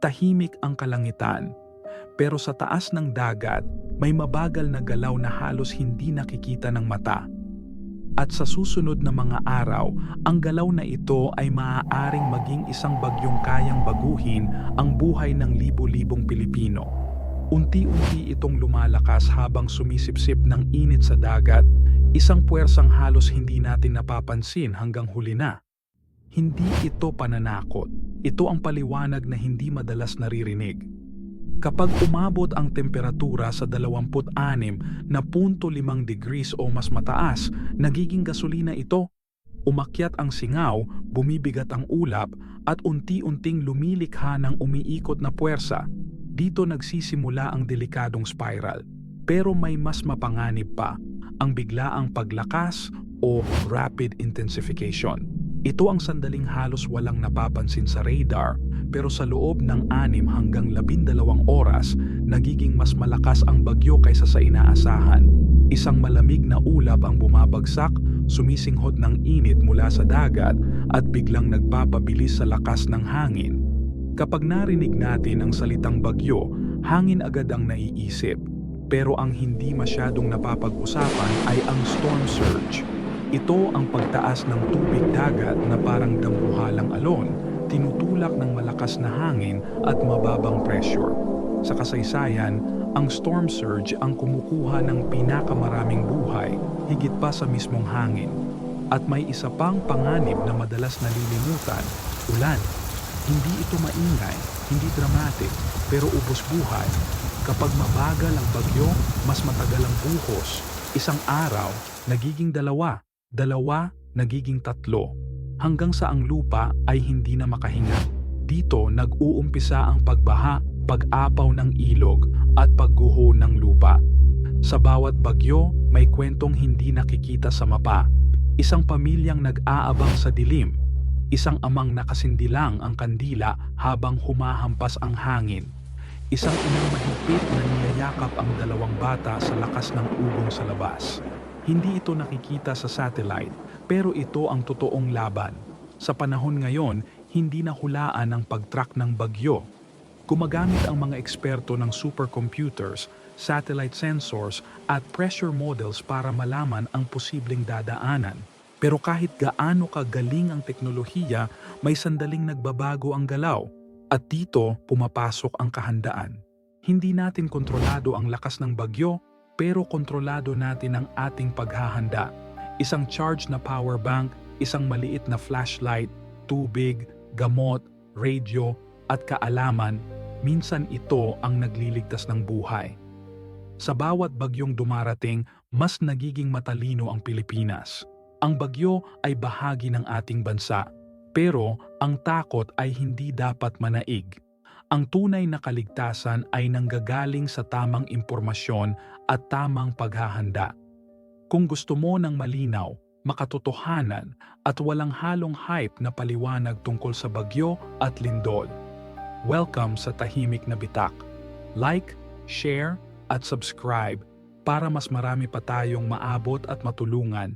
Tahimik ang kalangitan. Pero sa taas ng dagat, may mabagal na galaw na halos hindi nakikita ng mata. At sa susunod na mga araw, ang galaw na ito ay maaaring maging isang bagyong kayang baguhin ang buhay ng libo-libong Pilipino. Unti-unti itong lumalakas habang sumisipsip ng init sa dagat, isang puwersang halos hindi natin napapansin hanggang huli na. Hindi ito pananakot, ito ang paliwanag na hindi madalas naririnig. Kapag umabot ang temperatura sa 26 na 0.5 degrees o mas mataas, nagiging gasolina ito. Umakyat ang singaw, bumibigat ang ulap, at unti-unting lumilikha ng umiikot na puwersa. Dito nagsisimula ang delikadong spiral. Pero may mas mapanganib pa, ang biglaang paglakas o rapid intensification. Ito ang sandaling halos walang napapansin sa radar pero sa loob ng 6 hanggang 12 oras, nagiging mas malakas ang bagyo kaysa sa inaasahan. Isang malamig na ulap ang bumabagsak, sumisinghot ng init mula sa dagat at biglang nagpapabilis sa lakas ng hangin. Kapag narinig natin ang salitang bagyo, hangin agad ang naiisip. Pero ang hindi masyadong napapag-usapan ay ang storm surge. Ito ang pagtaas ng tubig dagat na parang dambuhalang alon, tinutulak ng malakas na hangin at mababang pressure. Sa kasaysayan, ang storm surge ang kumukuha ng pinakamaraming buhay, higit pa sa mismong hangin. At may isa pang panganib na madalas nalilimutan, ulan. Hindi ito maingay, hindi dramatic, pero ubos buhay. Kapag mabagal ang bagyo, mas matagal ang buhos. Isang araw, nagiging dalawa, dalawa, nagiging tatlo, hanggang sa ang lupa ay hindi na makahinga. Dito nag-uumpisa ang pagbaha, pag-apaw ng ilog at pagguho ng lupa. Sa bawat bagyo, may kwentong hindi nakikita sa mapa. Isang pamilyang nag-aabang sa dilim. Isang amang nakasindilang ang kandila habang humahampas ang hangin. Isang inang mahigpit na niyayakap ang dalawang bata sa lakas ng ugong sa labas. Hindi ito nakikita sa satellite, pero ito ang totoong laban. Sa panahon ngayon, hindi na hulaan ang pag-track ng bagyo. Gumagamit ang mga eksperto ng supercomputers, satellite sensors at pressure models para malaman ang posibleng dadaanan. Pero kahit gaano kagaling ang teknolohiya, may sandaling nagbabago ang galaw. At dito pumapasok ang kahandaan. Hindi natin kontrolado ang lakas ng bagyo, pero kontrolado natin ang ating paghahanda. Isang charge na power bank, isang maliit na flashlight, tubig, gamot, radio, at kaalaman, minsan ito ang nagliligtas ng buhay. Sa bawat bagyong dumarating, mas nagiging matalino ang Pilipinas. Ang bagyo ay bahagi ng ating bansa, pero ang takot ay hindi dapat manaig. Ang tunay na kaligtasan ay nanggagaling sa tamang impormasyon at tamang paghahanda. Kung gusto mo ng malinaw, makatotohanan at walang halong hype na paliwanag tungkol sa bagyo at lindol. Welcome sa Tahimik na Bitak. Like, share, at subscribe para mas marami pa tayong maabot at matulungan